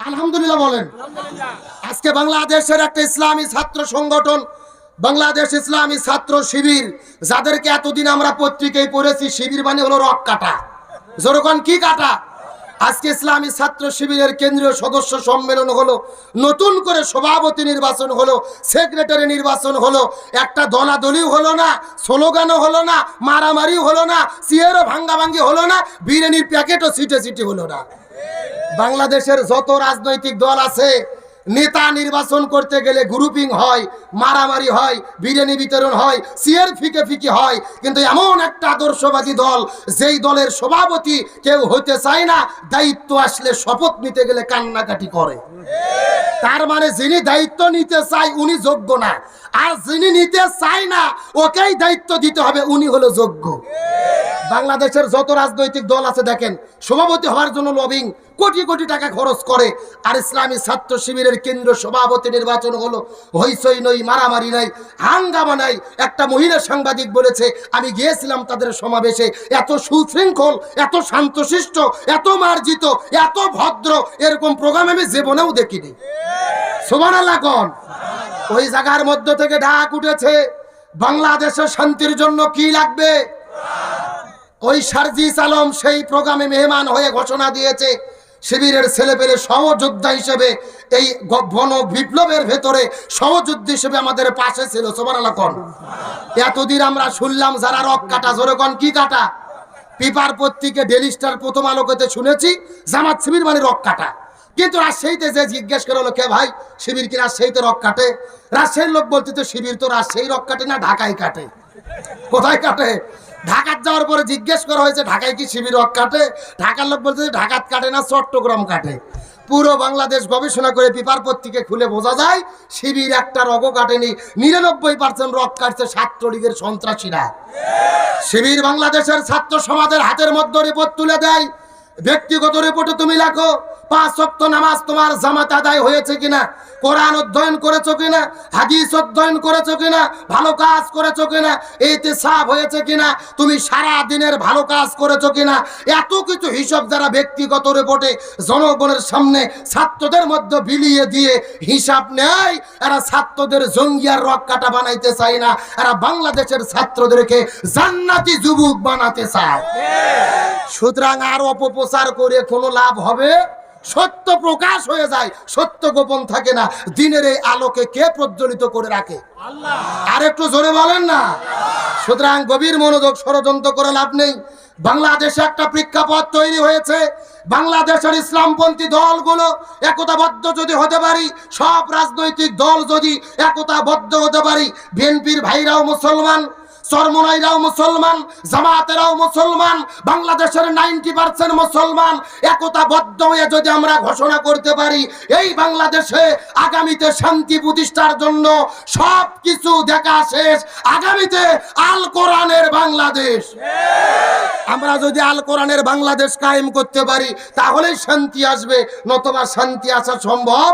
আলহামদুলিল্লাহ বলেন। আজকে বাংলাদেশের একটা ইসলামী ছাত্র সংগঠন বাংলাদেশ ইসলামী ছাত্র শিবির যাদেরকে এতদিন আমরা পত্রিকায় পড়েছি শিবির মানে হলো রক কাটা। যেরকম কি কাটা? আজকে ইসলামী ছাত্র শিবিরের কেন্দ্রীয় সদস্য সম্মেলন হলো নতুন করে সভাপতি নির্বাচন হলো সেক্রেটারি নির্বাচন হলো একটা দলাদলিও হলো না স্লোগানও হলো না মারামারিও হলো না সিয়ারও ভাঙ্গাভাঙ্গি হলো না বিরিয়ানির প্যাকেটও সিটে সিটি হলো না। বাংলাদেশের যত রাজনৈতিক দল আছে, নেতা নির্বাচন করতে গেলে গ্রুপিং হয়, মারামারি হয়, বিরিয়ানি বিতরণ হয় সিয়ার ফিকে ফিকে হয়। কিন্তু এমন একটা আদর্শবাদী দল, যেই দলের সভাপতি কেউ হতে চায় না, দায়িত্ব আসলে শপথ নিতে গেলে কান্নাকাটি করে। তার মানে যিনি দায়িত্ব নিতে চায়, উনি যোগ্য না। আর যিনি নিতে চায় না, ওকেই দায়িত্ব দিতে হবে, উনি হলো যোগ্য। বাংলাদেশের যত রাজনৈতিক দল আছে, দেখেন, সভাপতি হওয়ার জন্য লবিং কোটি কোটি টাকা খরচ করে, আর ইসলামী ছাত্র শিবিরের কেন্দ্র সভাপতি নির্বাচন হলো হইসই নই মারামারি নাই হাঙ্গামা নাই একটা মহিলা সাংবাদিক বলেছে, আমি গিয়েছিলাম তাদের সমাবেশে, এত সুশৃঙ্খল, এত শান্তশিষ্ট, এত মার্জিত, এত ভদ্র, এরকম প্রোগ্রাম আমি জীবনেও দেখিনি। সোমান আল্লাহ ওই জায়গার মধ্য থেকে ডাক উঠেছে বাংলাদেশের শান্তির জন্য কি লাগবে? ওই সারজিস আলম সেই প্রোগ্রামে মেহমান হয়ে ঘোষণা দিয়েছে, শিবিরের ছেলেপেলে সহযোদ্ধা হিসেবে এই গ- গণ বিপ্লবের ভেতরে সহযোদ্ধা হিসেবে আমাদের পাশে ছিল সোমান এতদিন আমরা শুনলাম, যারা রক কাটা জোরকন কি কাটা? পেপার পত্রিকে ডেলিস্টার প্রথম আলোকেতে শুনেছি, জামাত শিবির মানে রক কাটা। কিন্তু রাজশাহীতে যে জিজ্ঞেস করে হলো, কে ভাই, শিবির কি রাজশাহীতে রক কাটে? রাজশাহীর লোক বলতে তো শিবির তো রাজশাহী রক কাটে না, ঢাকায় কাটে। কোথায় কাটে? ঢাকার যাওয়ার পরে জিজ্ঞেস করা হয়েছে, ঢাকায় কি শিবির রক কাটে? ঢাকার লোক বলছে যে, ঢাকাত কাটে না, চট্টগ্রাম কাটে। পুরো বাংলাদেশ গবেষণা করে পেপার পত্রিকে খুলে বোঝা যায়, শিবির একটা রগও কাটেনি। নিরানব্বই পার্সেন্ট রক কাটছে ছাত্রলীগের সন্ত্রাসীরা। শিবির বাংলাদেশের ছাত্র সমাজের হাতের মধ্যে রিপোর্ট তুলে দেয়। ব্যক্তিগত রিপোর্টে তুমি লেখো পাঁচ সপ্তাহ নামাজ তোমার জামাত আদায় হয়েছে কিনা? কোরআন অধ্যয়ন করেছ কিনা? হাদিস অধ্যয়ন করেছ কিনা? ভালো কাজ করেছ কিনা? সাপ হয়েছে কিনা? তুমি সারা দিনের ভালো কাজ করেছ কিনা? এত কিছু হিসাব যারা ব্যক্তিগত রিপোর্টে জনগণের সামনে ছাত্রদের মধ্যে বিলিয়ে দিয়ে হিসাব নেয়, এরা ছাত্রদের জঙ্গিয়ার রক কাটা বানাইতে চায় না। এরা বাংলাদেশের ছাত্রদেরকে জান্নাতি যুবক বানাতে চায়। সুতরাং আর অপপ্রচার করে কোনো লাভ হবে? সত্য প্রকাশ হয়ে যায় সত্য গোপন থাকে না। দিনের এই আলোকে কে প্রজ্বলিত করে রাখে? আর একটু জোরে বলেন না। সুতরাং গভীর মনোযোগ ষড়যন্ত্র করে লাভ নেই। বাংলাদেশে একটা প্রেক্ষাপট তৈরি হয়েছে। বাংলাদেশের ইসলামপন্থী দলগুলো একতাবদ্ধ যদি হতে পারি সব রাজনৈতিক দল যদি একতাবদ্ধ হতে পারি বিএনপির ভাইরাও মুসলমান চরমনাইরাও মুসলমান, জামাতেরাও মুসলমান, বাংলাদেশের নাইনটি পার্সেন্ট মুসলমান একতাবদ্ধ হয়ে যদি আমরা ঘোষণা করতে পারি, এই বাংলাদেশে আগামীতে শান্তি প্রতিষ্ঠার জন্য সব কিছু দেখা শেষ। আগামীতে আল কোরআনের বাংলাদেশ। আমরা যদি আল কোরআনের বাংলাদেশ কায়েম করতে পারি, তাহলেই শান্তি আসবে, নতবা শান্তি আসা সম্ভব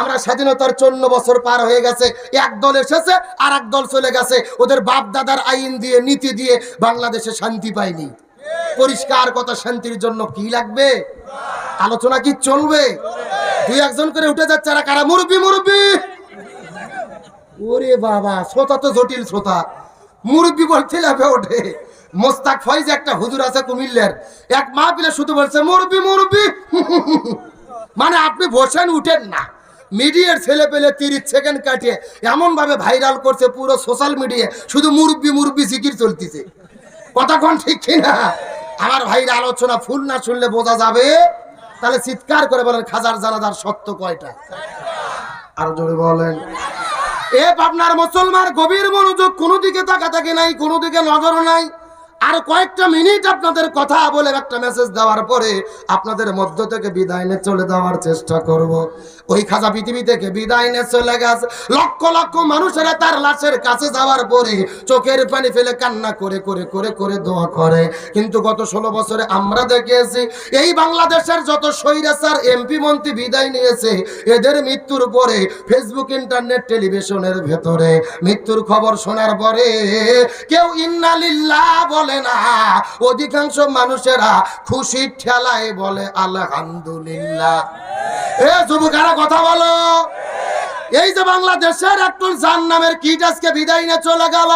আমরা স্বাধীনতার চন্ন বছর পার হয়ে গেছে, এক দল এসেছে আর এক দল চলে গেছে। ওদের বাপ দাদার আইন দিয়ে, নীতি দিয়ে বাংলাদেশে শান্তি পাইনি পরিষ্কার কথা, শান্তির জন্য কি লাগবে? আলোচনা কি চলবে? দুই একজন করে উঠে যাচ্ছে আর কারা? মুরব্বি মুরব্বি! ওরে বাবা, শ্রোতা তো জটিল শ্রোতা। মুরব্বি বলতে লাভে ওঠে। মোস্তাক ফয়েজ, একটা হুজুর আছে কুমিল্লার। এক মা পিলে শুধু বলছে, মুরব্বি মুরব্বি! মানে আপনি বসেন, উঠেন না। মিডিয়ার ছেলে পেলে তিরিশ সেকেন্ড কাটিয়ে এমন ভাবে ভাইরাল করছে পুরো সোশ্যাল মিডিয়া শুধু মুরব্বি মুরব্বি জিকির চলতেছে। কতক্ষণ ঠিক কিনা? আমার ভাইরা আলোচনা ফুল না শুনলে বোঝা যাবে? তাহলে চিৎকার করে বলেন, খাজার জানাদার সত্য কয়টা? আর জোরে বলেন। এ আপনার মুসলমান গভীর মনোযোগ কোনো দিকে তাকাতাকি নাই, কোনো দিকে নজর নাই। আর কয়েকটা মিনিট আপনাদের কথা বলে একটা মেসেজ দেওয়ার পরে আপনাদের মধ্য থেকে বিদায় নিয়ে চলে যাওয়ার চেষ্টা করব। ওই খাজা পৃথিবী থেকে বিদায় নিয়ে চলে গেছে। লক্ষ লক্ষ মানুষেরা তার লাশের কাছে যাওয়ার পরে চোখের পানি ফেলে কান্না করে করে করে করে দোয়া করে। কিন্তু গত ষোলো বছরে আমরা দেখেছি এই বাংলাদেশের যত স্বৈরাচার এমপি মন্ত্রী বিদায় নিয়েছে, এদের মৃত্যুর পরে ফেসবুক ইন্টারনেট টেলিভিশনের ভেতরে মৃত্যুর খবর শোনার পরে কেউ ইন্নালিল্লাহ বলে বলে না। অধিকাংশ মানুষেরা খুশির ঠেলায় বলে, আলহামদুলিল্লাহ। এ কথা বলো। এই যে বাংলাদেশের একটু জান নামের কিট আজকে বিদায় নিয়ে চলে গেল।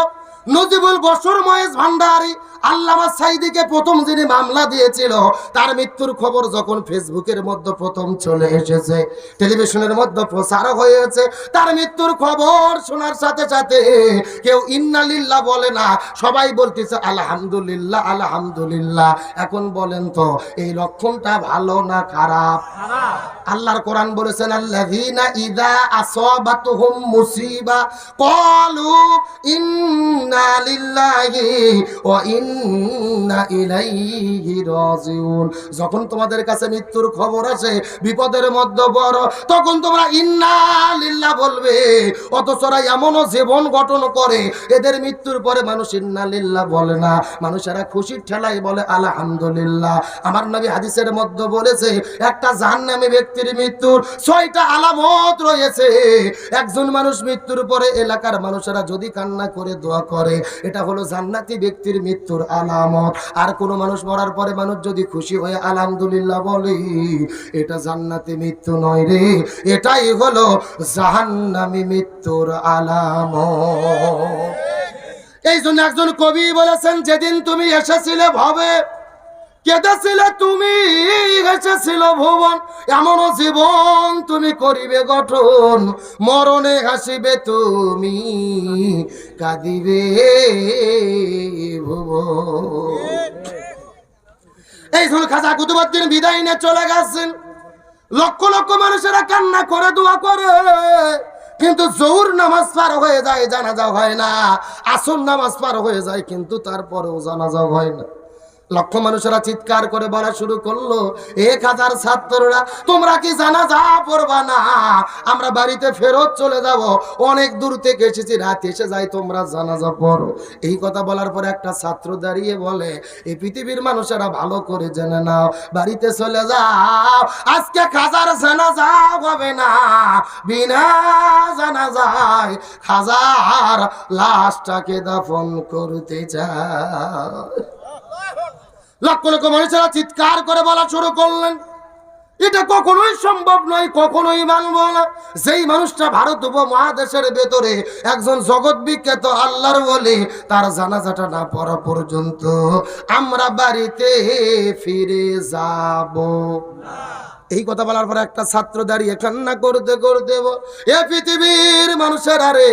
নজিবুল বসুর মহেশ ভান্ডারী আল্লামা সাইদিকে প্রথম যিনি মামলা দিয়েছিল তার মৃত্যুর খবর যখন ফেসবুকের মধ্যে প্রথম চলে এসেছে টেলিভিশনের মধ্যে প্রচার হয়েছে তার মৃত্যুর খবর শোনার সাথে সাথে কেউ ইন্নালিল্লাহ বলে না সবাই বলতেছে আলহামদুলিল্লাহ আলহামদুলিল্লাহ। এখন বলেন তো এই লক্ষণটা ভালো না খারাপ? আল্লাহর কোরআন বলেছেন আল্লাযীনা ইযা আসাবাতুহুম মুসিবা ক্বালু ইন্না লিল্লাহি ওয়া রাজিউন যখন তোমাদের কাছে মৃত্যুর খবর আসে বিপদের মধ্যে বড় তখন তোমরা ইন্না লিল্লাহ বলবে, অথচ ওরা এমনও জীবন গঠন করে, এদের মৃত্যুর পরে মানুষ ইন্না লিল্লাহ বলে না। মানুষেরা খুশির ঠেলায় বলে, আলহামদুলিল্লাহ। আমার নবী হাদিসের মধ্যে বলেছে, একটা জাহান্নামী ব্যক্তির মৃত্যুর ছয়টা আলামত রয়েছে। একজন মানুষ মৃত্যুর পরে এলাকার মানুষেরা যদি কান্না করে, দোয়া করে, এটা হলো জান্নাতি ব্যক্তির মৃত্যুর আলামত। আর কোনো মানুষ মরার পরে মানুষ যদি খুশি হয়ে আলহামদুলিল্লাহ বলে, এটা জান্নাতে মৃত্যু নয় রে, এটাই হলো জাহান্নামি মৃত্যুর আলাম এই জন্য একজন কবি বলেছেন, যেদিন তুমি এসেছিলে ভবে কেঁদেছিলে তুমি? হেসেছিল ভুবন। এমন জীবন তুমি করিবে গঠন। মরণে হাসিবে তুমি, কাঁদিবে ভুবন। এই জন্য খাজা কুতুবুদ্দিন বিদায় নিয়ে চলে গেছেন। লক্ষ লক্ষ মানুষেরা কান্না করে, দোয়া করে। কিন্তু জোর নামাজ পার হয়ে যায়, জানাজা হয় না। আসল নামাজ পার হয়ে যায়, কিন্তু তারপরেও জানাজা হয় না। লক্ষ মানুষেরা চিৎকার করে বলা শুরু করল, এক হাজার ছাত্ররা, তোমরা কি জানা যা পড়বা না? আমরা বাড়িতে ফেরত চলে যাব। অনেক দূর থেকে এসেছি, রাত এসে যাই, তোমরা জানাজা পড়ো। এই কথা বলার পরে একটা ছাত্র দাঁড়িয়ে বলে এই পৃথিবীর মানুষেরা ভালো করে জেনে নাও, বাড়িতে চলে যাও, আজকে খাজার জানাজা হবে না। বিনা জানা যায় খাজার লাশটাকে দাফন করতে চায় লক্ষ লক্ষ মানুষেরা চিৎকার করে বলা শুরু করলেন। এটা কখনোই সম্ভব নয়, কখনোই মানব না। যেই মানুষটা ভারত উপমহাদেশের ভেতরে একজন জগৎ বিখ্যাত আল্লাহর বলে, তার জানাজাটা না পড়া পর্যন্ত আমরা বাড়িতে ফিরে যাব। এই কথা বলার পর একটা ছাত্র দাঁড়িয়ে কান্না করতে করতে এ পৃথিবীর মানুষের আরে,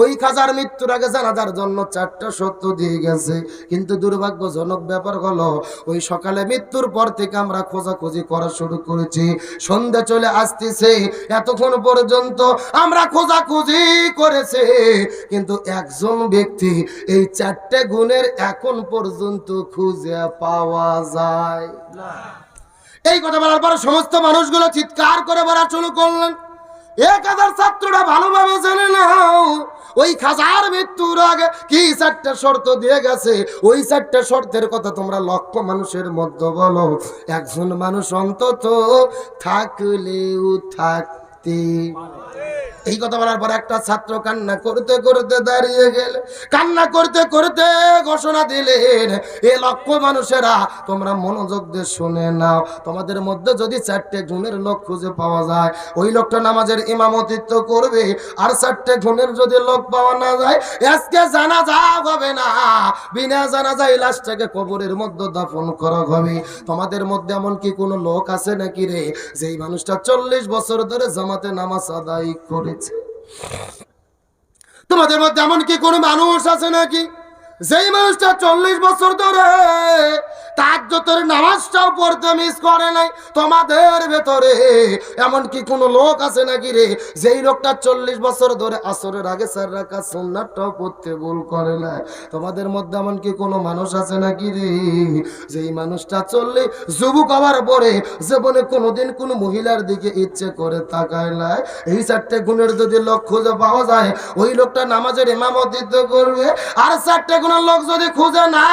ওই খাজার মৃত্যুর আগে জানাজার জন্য চারটা সত্য দিয়ে গেছে। কিন্তু দুর্ভাগ্যজনক ব্যাপার হলো, ওই সকালে মৃত্যুর পর থেকে আমরা খোঁজাখুঁজি করা শুরু করেছি। সন্ধ্যা চলে আসতেছে, এতক্ষণ পর্যন্ত আমরা খোঁজাখুঁজি করেছে। কিন্তু একজন ব্যক্তি এই চারটে গুণের এখন পর্যন্ত খুঁজে পাওয়া যায় এই কথা বলার পর সমস্ত মানুষগুলো চিৎকার করে বলা শুরু করলেন। এক হাজার ছাত্ররা ভালোভাবে জেনে নাও ওই খাজার মৃত্যুর আগে কি চারটা শর্ত দিয়ে গেছে? ওই চারটা শর্তের কথা তোমরা লক্ষ মানুষের মধ্যে বলো। একজন মানুষ অন্তত থাকলেও থাকতে এই কথা বলার পর একটা ছাত্র কান্না করতে করতে দাঁড়িয়ে গেল। কান্না করতে করতে ঘোষণা দিলেন, এ লক্ষ মানুষেরা, তোমরা মনোযোগ দিয়ে শুনে নাও। তোমাদের মধ্যে যদি চারটে গুণের লোক খুঁজে পাওয়া যায়, ওই লোকটা নামাজের ইমামতিত্ব করবে। আর চারটে গুণের যদি লোক পাওয়া না যায়, আজকে জানা যা হবে না। বিনা জানা যায় লাশটাকে কবরের মধ্যে দাফন করা হবে। তোমাদের মধ্যে এমন কি কোনো লোক আছে নাকি রে, যেই মানুষটা চল্লিশ বছর ধরে জামাতে নামাজ আদায় করেছে। তোমাদের মধ্যে এমন কি কোনো মানুষ আছে নাকি? যেই মানুষটা চল্লিশ বছর ধরে তার নামাজটাও পড়তে মিস করে নাই। তোমাদের ভেতরে এমন কি কোনো লোক আছে নাকি রে? যেই লোকটা চল্লিশ বছর ধরে আসরের আগে স্যার রাখা সোনারটাও পড়তে ভুল করে না তোমাদের মধ্যে এমন কি কোনো মানুষ আছে নাকি রে? যেই মানুষটা চললে যুবক হওয়ার পরে জীবনে কোনোদিন কোনো মহিলার দিকে ইচ্ছে করে তাকায় না এই চারটে গুণের যদি লোক খুঁজে পাওয়া যায়, ওই লোকটা নামাজের ইমামতিত্ব করবে। আর চারটে গুণের লোক যদি খুঁজে না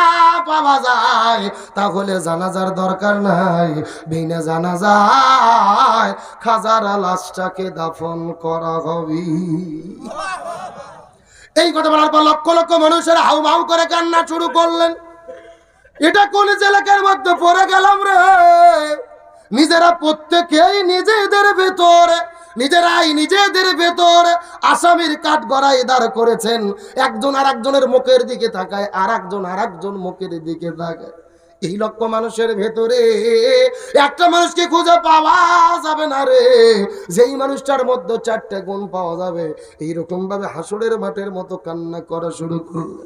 পাওয়া যায় তাহলে জানাজার দরকার নাই। বিনা জানাজায় খাজার লাশটাকে দাফন করা হবে। এই কথা বলার পর লক্ষ লক্ষ মানুষের হাউ মাউ করে কান্না শুরু করলেন। এটা কোন এলাকার মধ্যে পড়ে গেলাম রে? নিজেরা প্রত্যেকেই নিজেদের ভেতরে নিজেরাই নিজেদের ভেতর আসামির কাঠ গড়াই দাঁড় করেছেন। একজন আর একজনের মুখের দিকে তাকায় আর একজন আর একজন মুখের দিকে তাকায়। এই লক্ষ মানুষের ভেতরে একটা মানুষকে খুঁজে পাওয়া যাবে না রে। যেই মানুষটার মধ্যে চারটে গুণ পাওয়া যাবে এইরকম ভাবে হাসুরের মাঠের মতো কান্না করা শুরু করবে